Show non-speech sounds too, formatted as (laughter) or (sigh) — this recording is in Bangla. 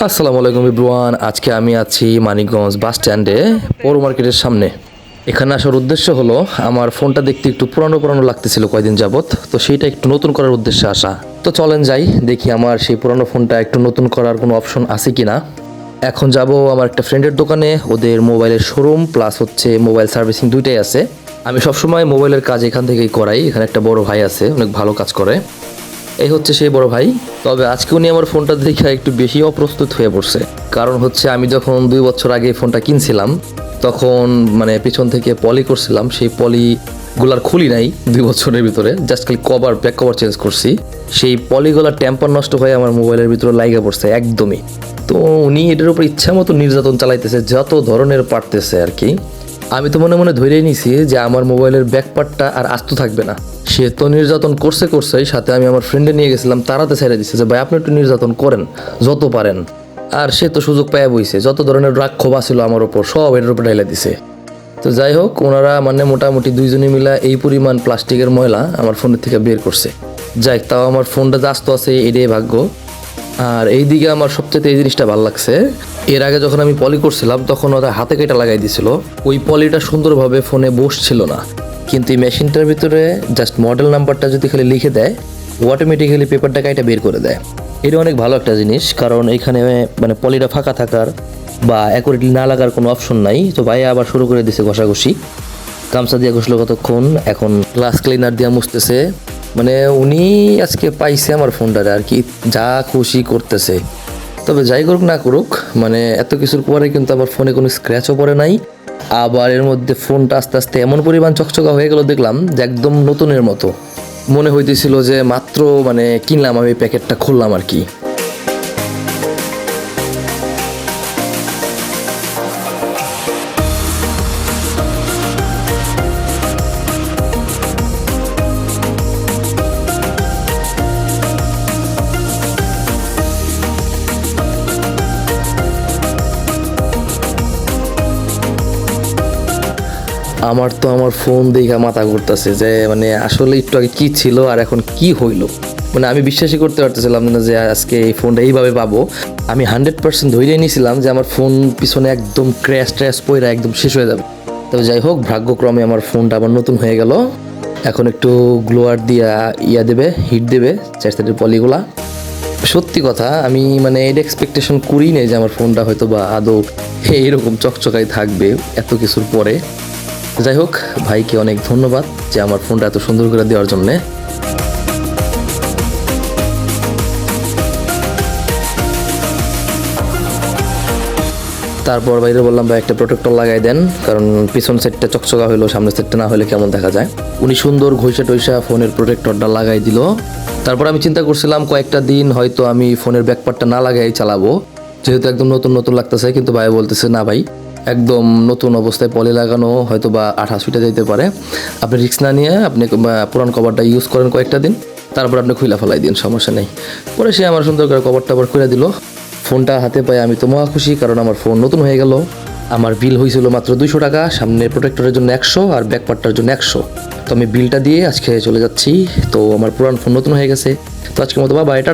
আসসালামু আলাইকুম ইব্রুয়ান আজকে আমি আছি মানিকগঞ্জ বাস স্ট্যান্ডে, পৌর মার্কেটের সামনে। এখানে আসার উদ্দেশ্য হলো, আমার ফোনটা দেখতে একটু পুরানো পুরানো লাগতেছিল কয়দিন যাবত তো সেইটা একটু নতুন করার উদ্দেশ্যে আসা। তো চলেন যাই, দেখি আমার সেই পুরানো ফোনটা একটু নতুন করার কোনো অপশন আছে কিনা। এখন যাব আমার একটা ফ্রেন্ডের দোকানে, ওদের মোবাইলের শোরুম প্লাস হচ্ছে মোবাইল সার্ভিসিং দুইটাই আছে। আমি সবসময় মোবাইলের কাজ এখান থেকেই করাই, এখানে একটা বড় ভাই আছে, অনেক ভালো কাজ করে। এই হচ্ছে সেই বড় ভাই। তবে আজকে উনি আমার ফোনটা দেখে একটু বেশি অপ্রস্তুত হয়ে পড়ছে। কারণ হচ্ছে আমি যখন দুই বছর আগে ফোনটা কিনছিলাম, তখন মানে পিছন থেকে পলি করছিলাম, সেই পলি গুলার খুলি নাই দুই বছরের ভিতরে জাস্ট খালি কভার ব্যাক কভার চেঞ্জ করছি। সেই পলিগুলার টেম্পার নষ্ট হয়ে আমার মোবাইলের ভিতরে লাইগা পড়ছে একদমই। তো উনি এটার উপর ইচ্ছা মতো নির্যাতন চালাইতেছে, যত ধরনের পারতেছে আর কি। আমি তো মনে মনে ধরেই নিছি যে আমার মোবাইলের ব্যাকপার্টটা আর আস্ত থাকবে না। সে তো নির্যাতন করছে করছেই সাথে আমি আমার ফ্রেন্ডে নিয়ে গেছিলাম, তারাতে ছেড়ে দিচ্ছে যে, ভাই, আপনি একটু নির্যাতন করেন, যত পারেন। আর সে তো সুযোগ পায় বইছে, যত ধরনের রাগ ক্ষোভা ছিল আমার ওপর সব এটার উপর ঢাইলা দিছে। তো যাই হোক, ওনারা মানে মোটামুটি দুইজনে মিলা এই পরিমাণ প্লাস্টিকের ময়লা আমার ফোনের থেকে বের করছে। যাই তাও আমার ফোনটা যে আস্ত আছে, এটাই ভাগ্য। আর এই দিকে আমার সবচেয়ে এই জিনিসটা ভালো লাগছে, এর আগে যখন আমি পলি করছিলাম, তখন ওরা হাতে কেটে লাগাই দিছিল। ওই পলিটা সুন্দরভাবে ফোনে বসছিল না। কিন্তু এই মেশিনটার ভিতরে জাস্ট মডেল নাম্বারটা যদি খালি লিখে দেয় অটোমেটিক্যালি পেপারটা কাইটা বের করে দেয়। এটা অনেক ভালো একটা জিনিস, কারণ এখানে মানে পলিটা ফাঁকা থাকার বা অ্যাকুরেটলি না লাগার কোনো অপশন নাই। তো ভাই আবার শুরু করে দিছে ঘষাঘষি। গামছা দিয়ে ঘষলো কতক্ষণ, এখন গ্লাস ক্লিনার দিয়ে মুছতেছে। মানে উনি আজকে পাইছে আমার ফোনটারে আর কি, যা খুশি করতেছে। তবে যাই করুক না করুক মানে এত কিছুর পরে কিন্তু আমার ফোনে কোনো স্ক্র্যাচও পড়ে নাই। আবার এর মধ্যে ফোনটা আস্তে আস্তে এমন পরিমাণ চকচকা হয়ে গেল দেখলাম যে একদম নতুনের মতো। মনে হইতেছিল যে মাত্র মানে কিনলাম আমি প্যাকেটটা, খুললাম আর কি। আমার তো আমার ফোন দেখে মাথা ঘুরতেছে যে মানে আসলে একটু আগে কী ছিল আর এখন কি হইল? মানে আমি বিশ্বাসই করতে পারতেছিলাম না যে আজকে এই ফোনটা এইভাবে পাবো। আমি হান্ড্রেড পার্সেন্ট ধৈর্য নিয়েছিলাম যে আমার ফোন পিছনে একদম ক্র্যাশ ট্র্যাশ পয়রা একদম শেষ হয়ে যাবে। তবে যাই হোক, ভাগ্যক্রমে আমার ফোনটা আবার নতুন হয়ে গেল। এখন একটু গ্লোয়ার দিয়া ইয়া দেবে, হিট দেবে, চার সাইডের পলিগুলা। সত্যি কথা, আমি মানে এটা এক্সপেকটেশন করি নাই যে আমার ফোনটা হয়তো বা আদৌ (laughs) এইরকম চকচকাই থাকবে এত কিছুর পরে। যাই হোক, ভাইকে অনেক ধন্যবাদ যে আমার ফোনটা এত সুন্দর করে দেওয়ার জন্যে। তারপর বাইরে বললাম, ভাই, একটা প্রোটেক্টর লাগাই দেন, কারণ পিছন সেটটা চকচকা হইল, সামনের সেটটা না হলে কেমন দেখা যায়? উনি সুন্দর ঘষা টইসা ফোনের প্রোটেক্টরটা লাগাই দিল। তারপর আমি চিন্তা করছিলাম, কয়েকটা দিন হয়তো আমি ফোনের ব্যাকপার্টটা না লাগাই চালাবো, যেহেতু একদম নতুন নতুন লাগতেছে, কিন্তু ভাই বলতেছে, না ভাই একদম নতুন অবস্থায় পলি লাগানো হয়তো বা আঠা ছুটে যেতে পারে। আপনি রিক্স না নিয়ে আপনি পুরান কভারটা ইউজ করেন কয়েকটা দিন, তারপর আপনি খুলে ফেলাই দিন, সমস্যা নেই। পরে সে আমার সুন্দর করে কভারটা আবার খুলে দিল। ফোনটা হাতে পাই আমি তো মহা খুশি, কারণ আমার ফোন নতুন হয়ে গেল। আমার বিল হয়েছিল মাত্র দুইশো টাকা সামনের প্রোটেক্টরের জন্য একশো আর ব্যাক পার্টটার জন্য একশো। তো আমি বিলটা দিয়ে আজকে চলে যাচ্ছি। তো আমার পুরান ফোন নতুন হয়ে গেছে। তো আজকের মতো বাবা এটা